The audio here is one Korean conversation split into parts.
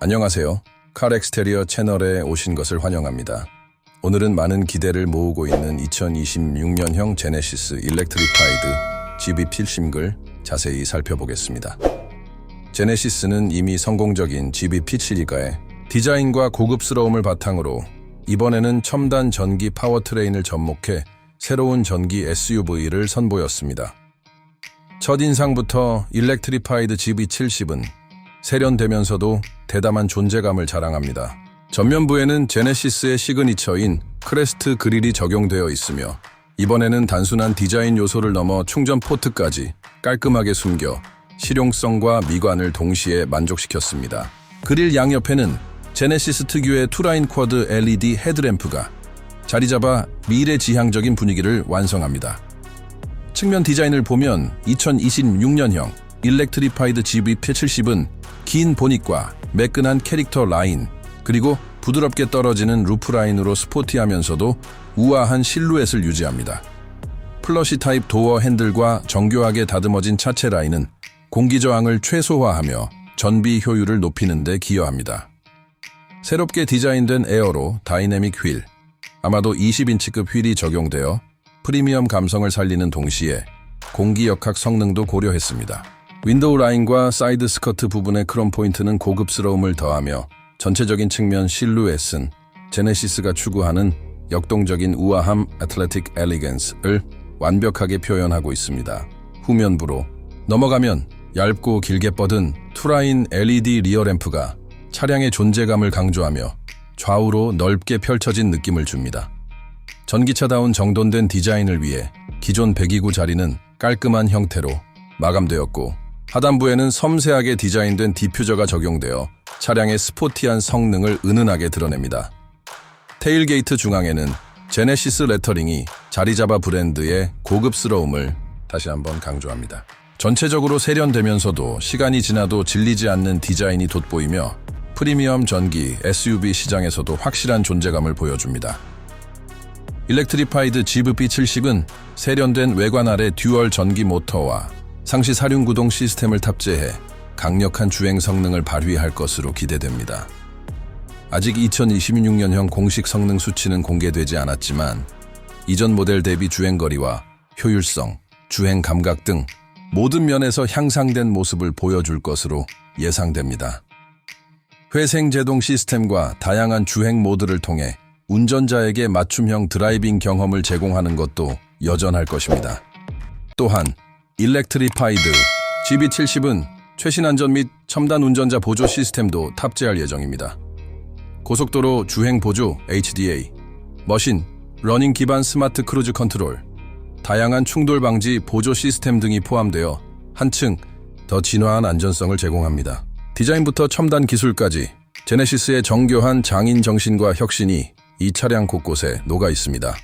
안녕하세요. 칼 엑스테리어 채널에 오신 것을 환영합니다. 오늘은 많은 기대를 모으고 있는 2026년형 제네시스 일렉트리파이드 GB 필심글 자세히 살펴보겠습니다. 제네시스는 이미 성공적인 GB P7이가의 디자인과 고급스러움을 바탕으로 이번에는 첨단 전기 파워트레인을 접목해 새로운 전기 SUV를 선보였습니다. 첫인상부터 일렉트리파이드 GB70은 세련되면서도 대담한 존재감을 자랑합니다. 전면부에는 제네시스의 시그니처인 크레스트 그릴이 적용되어 있으며 이번에는 단순한 디자인 요소를 넘어 충전 포트까지 깔끔하게 숨겨 실용성과 미관을 동시에 만족시켰습니다. 그릴 양옆에는 제네시스 특유의 투라인 쿼드 LED 헤드램프가 자리 잡아 미래 지향적인 분위기를 완성합니다. 측면 디자인을 보면 2026년형 일렉트리파이드 GB70은 긴 보닛과 매끈한 캐릭터 라인, 그리고 부드럽게 떨어지는 루프 라인으로 스포티하면서도 우아한 실루엣을 유지합니다. 플러시 타입 도어 핸들과 정교하게 다듬어진 차체 라인은 공기 저항을 최소화하며 전비 효율을 높이는 데 기여합니다. 새롭게 디자인된 에어로 다이내믹 휠, 아마도 20인치급 휠이 적용되어 프리미엄 감성을 살리는 동시에 공기 역학 성능도 고려했습니다. 윈도우 라인과 사이드 스커트 부분의 크롬 포인트는 고급스러움을 더하며 전체적인 측면 실루엣은 제네시스가 추구하는 역동적인 우아함 애틀레틱 엘리겐스를 완벽하게 표현하고 있습니다. 후면부로 넘어가면 얇고 길게 뻗은 투라인 LED 리어 램프가 차량의 존재감을 강조하며 좌우로 넓게 펼쳐진 느낌을 줍니다. 전기차다운 정돈된 디자인을 위해 기존 배기구 자리는 깔끔한 형태로 마감되었고 하단부에는 섬세하게 디자인된 디퓨저가 적용되어 차량의 스포티한 성능을 은은하게 드러냅니다. 테일게이트 중앙에는 제네시스 레터링이 자리 잡아 브랜드의 고급스러움을 다시 한번 강조합니다. 전체적으로 세련되면서도 시간이 지나도 질리지 않는 디자인이 돋보이며 프리미엄 전기 SUV 시장에서도 확실한 존재감을 보여줍니다. 일렉트리파이드 GVP70은 세련된 외관 아래 듀얼 전기 모터와 상시 사륜 구동 시스템을 탑재해 강력한 주행 성능을 발휘할 것으로 기대됩니다. 아직 2026년형 공식 성능 수치는 공개되지 않았지만 이전 모델 대비 주행거리와 효율성, 주행 감각 등 모든 면에서 향상된 모습을 보여줄 것으로 예상됩니다. 회생 제동 시스템과 다양한 주행 모드를 통해 운전자에게 맞춤형 드라이빙 경험을 제공하는 것도 여전할 것입니다. 또한 일렉트리파이드 GB70은 최신 안전 및 첨단 운전자 보조 시스템도 탑재할 예정입니다. 고속도로 주행 보조 HDA, 머신, 러닝 기반 스마트 크루즈 컨트롤, 다양한 충돌 방지 보조 시스템 등이 포함되어 한층 더 진화한 안전성을 제공합니다. 디자인부터 첨단 기술까지 제네시스의 정교한 장인 정신과 혁신이 이 차량 곳곳에 녹아 있습니다.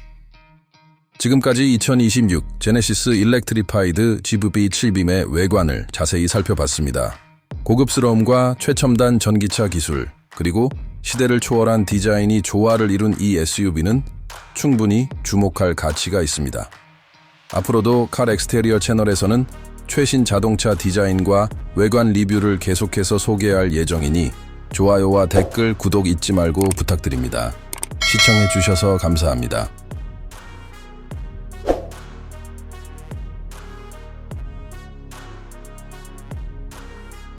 지금까지 2026 제네시스 일렉트리파이드 GVB 7빔의 외관을 자세히 살펴봤습니다. 고급스러움과 최첨단 전기차 기술, 그리고 시대를 초월한 디자인이 조화를 이룬 이 SUV는 충분히 주목할 가치가 있습니다. 앞으로도 칼 엑스테리어 채널에서는 최신 자동차 디자인과 외관 리뷰를 계속해서 소개할 예정이니 좋아요와 댓글, 구독 잊지 말고 부탁드립니다. 시청해 주셔서 감사합니다.